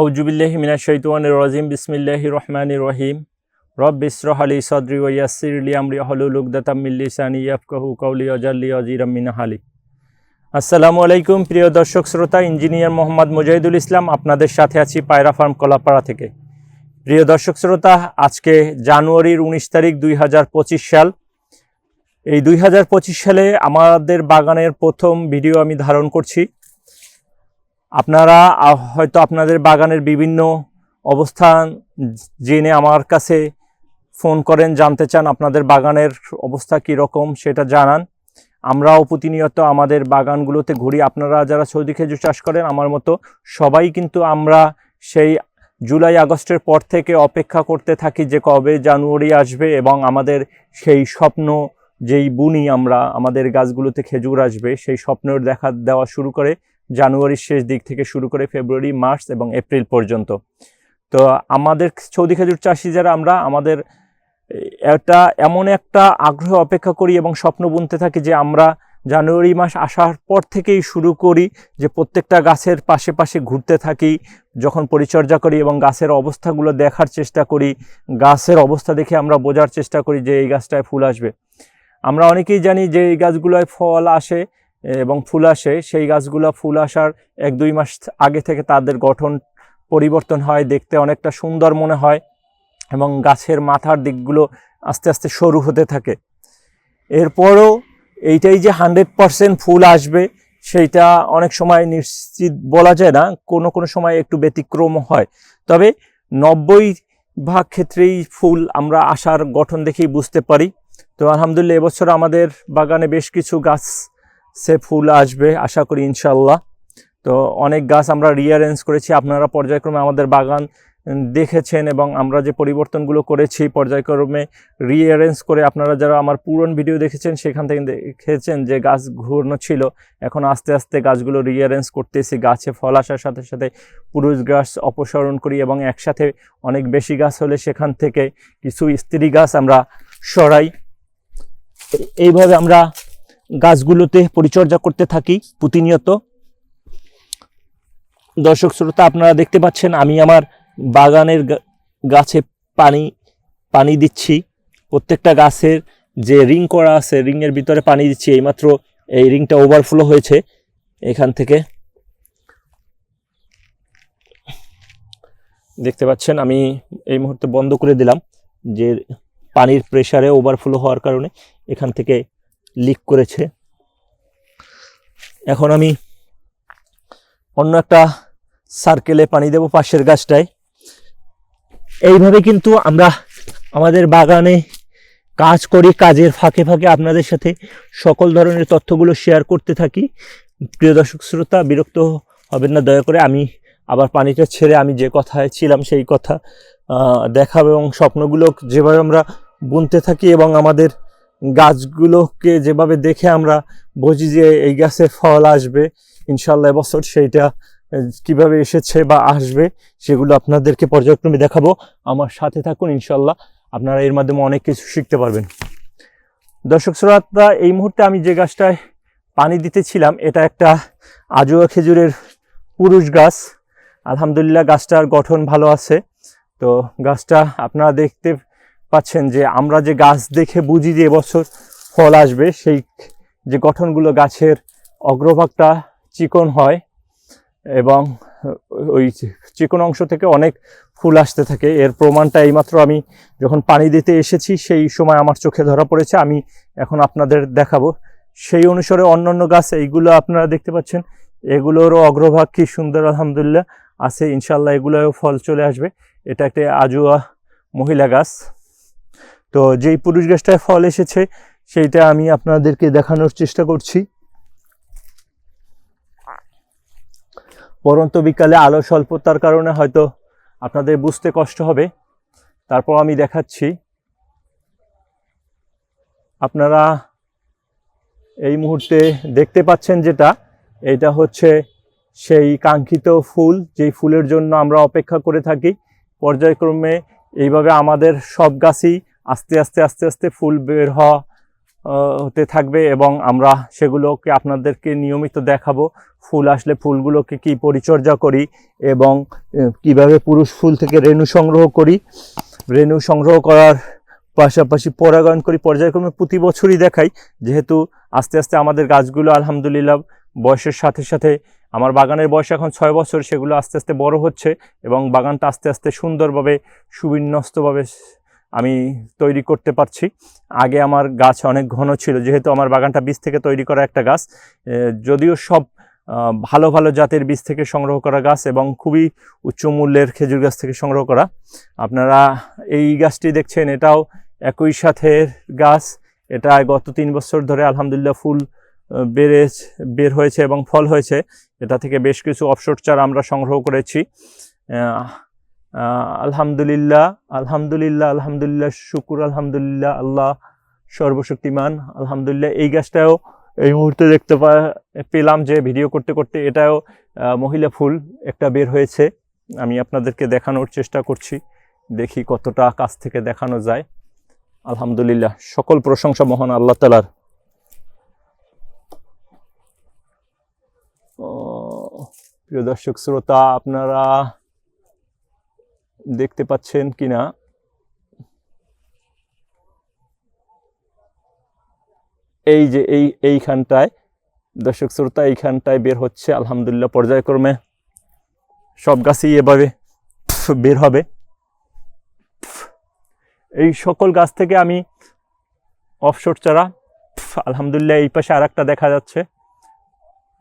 আউজুবিল্লাহি মিনাশ শাইতানির রাজিম। বিসমিল্লাহির রহমানির রহিম। রব ইসরাহ আলি সদরি ওয়া ইয়াসসির লি আমরি। হলুল উকদাতাম মিন লিসানি ইয়াফকাহু কওলি ওয়াজাল্লি ওয়াজিরাম মিন হালি। আসসালামু আলাইকুম প্রিয় দর্শক, শ্রোতা, ইঞ্জিনিয়ার মোহাম্মদ মুজাহিদুল ইসলাম। আপনাদের সাথে আছি পায়রা ফার্ম কলাপাড়া থেকে। প্রিয় দর্শক, শ্রোতা, আজকে জানুয়ারির উনিশ তারিখ দুই হাজার পঁচিশ সাল। এই দুই হাজার পঁচিশ সালে আমাদের বাগানের প্রথম ভিডিও আমি ধারণ করছি। আপনারা হয়তো আপনাদের বাগানের বিভিন্ন অবস্থান জেনে আমার কাছে ফোন করেন, জানতে চান আপনাদের বাগানের অবস্থা কী রকম, সেটা জানান। আমরাও প্রতিনিয়ত আমাদের বাগানগুলোতে ঘুরি। আপনারা যারা সৌদি খেজুর চাষ করেন, আমার মতো সবাই কিন্তু আমরা সেই জুলাই, আগস্টের পর থেকে অপেক্ষা করতে থাকি যে কবে জানুয়ারি আসবে এবং আমাদের সেই স্বপ্ন, যেই বুনি আমরা, আমাদের গাছগুলোতে খেজুর আসবে, সেই স্বপ্নের দেখা দেওয়া শুরু করে জানুয়ারির শেষ দিক থেকে শুরু করে ফেব্রুয়ারি, মার্চ এবং এপ্রিল পর্যন্ত। তো আমাদের সৌদি খেজুর চাষি যারা, আমরা আমাদের এটা এমন একটা আগ্রহ অপেক্ষা করি এবং স্বপ্ন বুনতে থাকি যে আমরা জানুয়ারি মাস আসার পর থেকেই শুরু করি, যে প্রত্যেকটা গাছের পাশে পাশে ঘুরতে থাকি, যখন পরিচর্যা করি এবং গাছের অবস্থাগুলো দেখার চেষ্টা করি, গাছের অবস্থা দেখে আমরা বোঝার চেষ্টা করি যে এই গাছটায় ফুল আসবে। আমরা অনেকেই জানি যে এই গাছগুলোয় ফল আসে এবং ফুল আসে, সেই গাছগুলো ফুল আসার এক দুই মাস আগে থেকে তাদের গঠন পরিবর্তন হয়, দেখতে অনেকটা সুন্দর মনে হয় এবং গাছের মাথার দিকগুলো আস্তে আস্তে সরু হতে থাকে। এরপরও এইটাই যে হান্ড্রেড পারসেন্ট ফুল আসবে, সেইটা অনেক সময় নিশ্চিত বলা যায় না, কোনো কোনো সময় একটু ব্যতিক্রম হয়। তবে নব্বই ভাগ ক্ষেত্রেই ফুল আমরা আসার গঠন দেখেই বুঝতে পারি। তো আলহামদুলিল্লাহ, এবছর আমাদের বাগানে বেশ কিছু গাছ সে ফুল আসবে, আশা করি ইনশাল্লাহ তো অনেক গাছ আমরা রিঅ্যারেঞ্জ করেছি, আপনারা পর্যায়ক্রমে আমাদের বাগান দেখেছেন এবং আমরা যে পরিবর্তনগুলো করেছি, পর্যায়ক্রমে রিঅ্যারেঞ্জ করে আপনারা যারা আমার পুরন ভিডিও দেখেছেন, সেখান থেকে দেখেছেন যে গাছ ঘুরনো ছিল। এখন আস্তে আস্তে গাছগুলো রিঅ্যারেঞ্জ করতেছি, গাছে ফল আসার সাথে সাথে পুরুষ গাছ অপসারণ করি এবং একসাথে অনেক বেশি গাছ হলে সেখান থেকে কিছু স্ত্রী গাছ আমরা সরাই। এইভাবে আমরা গাছগুলোতে পরিচর্যা করতে থাকি, প্রতিনিয়ত। দর্শক শ্রোতা, আপনারা দেখতে পাচ্ছেন, আমি আমার বাগানের গাছে পানি পানি দিচ্ছি। প্রত্যেকটা গাছের যে রিং করা আছে, রিংয়ের ভিতরে পানি দিচ্ছি। এইমাত্র এই রিংটা ওভারফ্লো হয়েছে এখান থেকে। দেখতে পাচ্ছেন, আমি এই মুহূর্তে বন্ধ করে দিলাম যে পানির প্রেসারে ওভারফ্লো হওয়ার কারণে এখান থেকে লিক করেছে। এখন আমি অন্য একটা সার্কেলে পানি দেব পাশের গাছটায়। এইভাবে কিন্তু আমরা আমাদের বাগানে কাজ করি, কাজের ফাঁকে ফাঁকে আপনাদের সাথে সকল ধরনের তথ্যগুলো শেয়ার করতে থাকি। প্রিয় দর্শক শ্রোতা, বিরক্ত হবেন না, দয়া করে আমি আবার পানিটা ছেড়ে আমি যে কথায় ছিলাম সেই কথা দেখাবো এবং স্বপ্নগুলো যেভাবে আমরা বুনতে থাকি এবং আমাদের গাছগুলোকে যেভাবে দেখে আমরা বুঝি যে এই গাছে ফল আসবে ইনশাল্লাহ এবছর সেইটা কীভাবে এসেছে বা আসবে সেগুলো আপনাদেরকে পর্যায়ক্রমে দেখাবো। আমার সাথে থাকুন ইনশাল্লাহ আপনারা এর মাধ্যমে অনেক কিছু শিখতে পারবেন। দর্শক শ্রোতা, এই মুহূর্তে আমি যে গাছটায় পানি দিতেছিলাম, এটা একটা আজুয়া খেজুরের পুরুষ গাছ। আলহামদুলিল্লাহ গাছটার গঠন ভালো আছে। তো গাছটা আপনারা দেখতে পাচ্ছেন যে আমরা যে গাছ দেখে বুঝি যে এবছর ফল আসবে, সেই যে গঠনগুলো গাছের অগ্রভাগটা চিকন হয় এবং ওই চিকন অংশ থেকে অনেক ফুল আসতে থাকে। এর প্রমাণটা এইমাত্র আমি যখন পানি দিতে এসেছি, সেই সময় আমার চোখে ধরা পড়েছে। আমি এখন আপনাদের দেখাবো। সেই অনুসারে অন্যান্য গাছ, এইগুলো আপনারা দেখতে পাচ্ছেন, এগুলোরও অগ্রভাগ কি সুন্দর, আলহামদুলিল্লাহ, আছে। ইনশাল্লাহ এগুলোও ফল চলে আসবে। এটা একটা আজুয়া মহিলা গাছ। তো যেই পুরুষ গাছটায় ফল এসেছে, সেইটা আমি আপনাদেরকে দেখানোর চেষ্টা করছি। পরন্ত বিকালে আলো স্বল্পতার কারণে হয়তো আপনাদের বুঝতে কষ্ট হবে। তারপর আমি দেখাচ্ছি। আপনারা এই মুহূর্তে দেখতে পাচ্ছেন যেটা, এটা হচ্ছে সেই কাঙ্ক্ষিত ফুল, যেই ফুলের জন্য আমরা অপেক্ষা করে থাকি। পর্যায়ক্রমে এইভাবে আমাদের সব গাছই আস্তে আস্তে আস্তে আস্তে ফুল বের হওয়া হতে থাকবে এবং আমরা সেগুলোকে আপনাদেরকে নিয়মিত দেখাবো। ফুল আসলে ফুলগুলোকে কি পরিচর্যা করি এবং কীভাবে পুরুষ ফুল থেকে রেণু সংগ্রহ করি। রেণু সংগ্রহ করার পাশাপাশি পরাগায়ন করি। পর্যায়ক্রমে প্রতি বছরই দেখাই। যেহেতু আস্তে আস্তে আমাদের গাছগুলো আলহামদুলিল্লাহ বয়সের সাথে সাথে আমার বাগানের বয়স এখন ছয় বছর, সেগুলো আস্তে আস্তে বড় হচ্ছে এবং বাগানটা আস্তে আস্তে সুন্দরভাবে, সুবিন্যস্তভাবে আমি তৈরি করতে পারছি। আগে আমার গাছ অনেক ঘন ছিল, যেহেতু আমার বাগানটা বীজ থেকে তৈরি করা একটা গাছ যদিও সব ভালো ভালো জাতের বীজ থেকে সংগ্রহ করা গাছ এবং খুবই উচ্চ মূল্যের খেজুর গাছ থেকে সংগ্রহ করা। আপনারা এই গাছটি দেখছেন, এটাও একই সাথের গাছ। এটা গত তিন বছর ধরে আলহামদুলিল্লাহ ফুল বেড়ে, বের হয়েছে এবং ফল হয়েছে। এটা থেকে বেশ কিছু অফশোট চারা আমরা সংগ্রহ করেছি। আলহামদুলিল্লাহ আলহামদুলিল্লাহ আলহামদুলিল্লাহ, শুকুর, আলহামদুলিল্লাহ, আল্লাহ সর্বশক্তিমান, আলহামদুলিল্লাহ। এই গাছটাও এই মুহূর্তে দেখতে পেলাম যে ভিডিও করতে করতে এটাও মহিলা ফুল একটা বের হয়েছে। আমি আপনাদেরকে দেখানোর চেষ্টা করছি, দেখি কতটা কাছ থেকে দেখানো যায়। আলহামদুলিল্লাহ, সকল প্রশংসা মহান আল্লাহ তালার প্রিয় দর্শক, শ্রোতা, আপনারা দেখতে পাচ্ছেন কিনা? এই যে, এই, এইখানটায়, দর্শক শ্রোতা, এইখানটায় বের হচ্ছে আলহামদুলিল্লাহ পর্যায়ক্রমে। সব গাছই এভাবে বের হবে। এই সকল গাছ থেকে আমি অফশোট চারা, আলহামদুলিল্লাহ এই পাশে আর দেখা যাচ্ছে।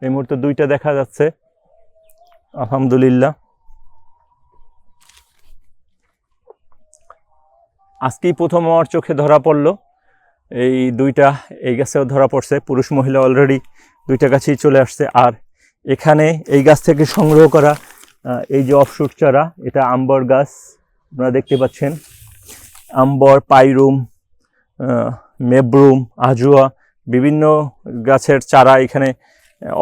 এই মুহূর্তে দুইটা দেখা যাচ্ছে। আলহামদুলিল্লাহ। আজকেই প্রথম আমার চোখে ধরা পড়ল। এই দুইটা, এই গাছেও ধরা পড়ছে। পুরুষ মহিলা অলরেডি দুইটা গাছেই চলে আসছে। আর এখানে এই গাছ থেকে সংগ্রহ করা এই যে অফশুট চারা, এটা আম্বর গাছ, আপনারা দেখতে পাচ্ছেন। আম্বর, পাইরুম মেবরুম, আজুয়া, বিভিন্ন গাছের চারা এখানে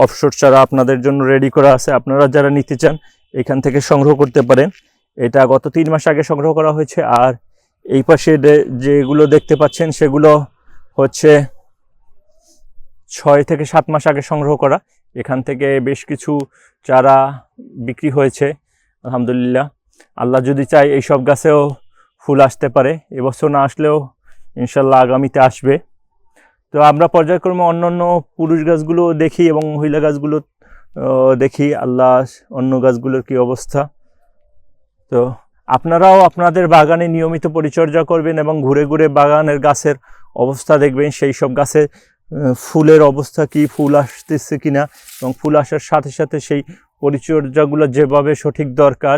অফশোট চারা আপনাদের জন্য রেডি করা আছে। আপনারা যারা নিতে চান, এখান থেকে সংগ্রহ করতে পারেন। এটা গত তিন মাস আগে সংগ্রহ করা হয়েছে। আর এই পাশে যেগুলো দেখতে পাচ্ছেন সেগুলো হচ্ছে ছয় থেকে সাত মাস আগে সংগ্রহ করা। এখান থেকে বেশ কিছু চারা বিক্রি হয়েছে, আলহামদুলিল্লাহ। আল্লাহ যদি চাই এই সব গাছেও ফুল আসতে পারে, এবছর না আসলেও ইনশাল্লাহ আগামীতে আসবে। তো আমরা পর্যায়ক্রমে অন্য অন্য পুরুষ গাছগুলো দেখি এবং মহিলা গাছগুলো দেখি। আল্লাহ, অন্য গাছগুলোর কি অবস্থা? তো আপনারাও আপনাদের বাগানে নিয়মিত পরিচর্যা করবেন এবং ঘুরে ঘুরে বাগানের গাছের অবস্থা দেখবেন, সেই সব গাছে ফুলের অবস্থা কি, ফুল আসতেছে কিনা এবং ফুল আসার সাথে সাথে সেই পরিচর্যাগুলো যেভাবে সঠিক দরকার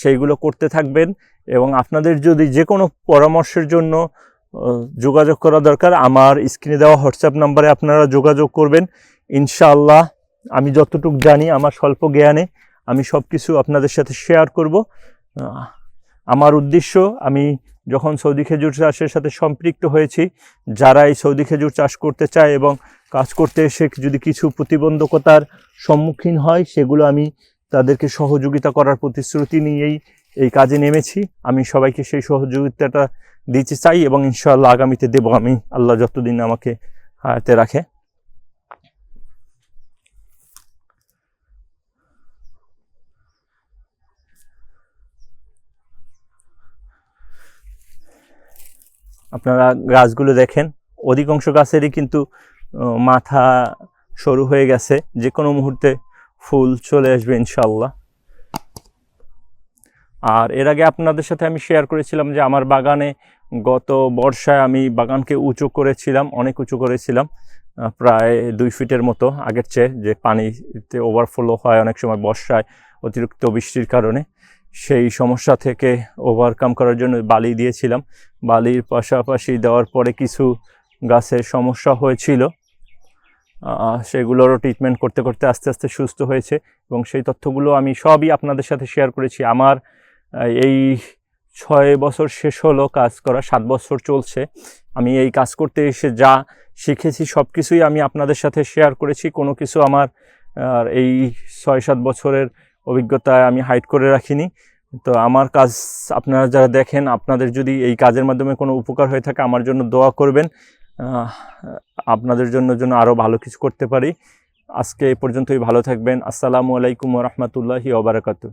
সেইগুলো করতে থাকবেন এবং আপনাদের যদি যে কোনো পরামর্শের জন্য যোগাযোগ করা দরকার, আমার স্ক্রিনে দেওয়া হোয়াটসঅ্যাপ নাম্বারে আপনারা যোগাযোগ করবেন। ইনশাআল্লাহ আমি যতটুকু জানি, আমার স্বল্প জ্ঞানে আমি সব কিছু আপনাদের সাথে শেয়ার করব। আমার উদ্দেশ্য, আমি যখন সৌদি খেজুর চাষের সাথে সম্পৃক্ত হয়েছি যারা এই সৌদি খেজুর চাষ করতে চায় এবং কাজ করতে এসে যদি কিছু প্রতিবন্ধকতার সম্মুখীন হয়, সেগুলো আমি তাদেরকে সহযোগিতা করার প্রতিশ্রুতি নিয়েই এই কাজে নেমেছি। আমি সবাইকে সেই সহযোগিতাটা দিতে চাই এবং ইনশাআল্লাহ আগামীতে দেবো। আমি আল্লাহ যতদিন আমাকে হাতে রাখে। আপনারা গাছগুলো দেখেন, অধিকাংশ গাছেরই কিন্তু মাথা সরু হয়ে গেছে। যে কোনো মুহূর্তে ফুল চলে আসবে ইনশাল্লাহ আর এর আগে আপনাদের সাথে আমি শেয়ার করেছিলাম যে আমার বাগানে গত বর্ষায় আমি বাগানকে উঁচু করেছিলাম, অনেক উঁচু করেছিলাম প্রায় দুই ফিটের মতো আগের চেয়ে, যে পানিতে ওভারফ্লো হয় অনেক সময় বর্ষায় অতিরিক্ত বৃষ্টির কারণে। সেই সমস্যা থেকে ওভারকাম করার জন্য বালি দিয়েছিলাম। বালির পাশাপাশি দেওয়ার পরে কিছু গাছের সমস্যা হয়েছিল। সেগুলোরও ট্রিটমেন্ট করতে করতে আস্তে আস্তে সুস্থ হয়েছে এবং সেই তথ্যগুলো আমি সবই আপনাদের সাথে শেয়ার করেছি। আমার এই ছয় বছর শেষ হলো কাজ করা, সাত বছর চলছে। আমি এই কাজ করতে এসে যা শিখেছি সব কিছুই আমি আপনাদের সাথে শেয়ার করেছি। কোনো কিছু আমার এই ছয়, সাত বছরের অভিজ্ঞতায় আমি হাইড করে রাখিনি। তো আমার কাজ আপনারা যারা দেখেন, আপনাদের যদি এই কাজের মাধ্যমে কোনো উপকার হয়ে থাকে, আমার জন্য দোয়া করবেন। আপনাদের জন্য জন্য আরও ভালো কিছু করতে পারি। আজকে এ পর্যন্তই, ভালো থাকবেন। আসসালামু আলাইকুম রহমতুল্লাহি ওবরাকাতু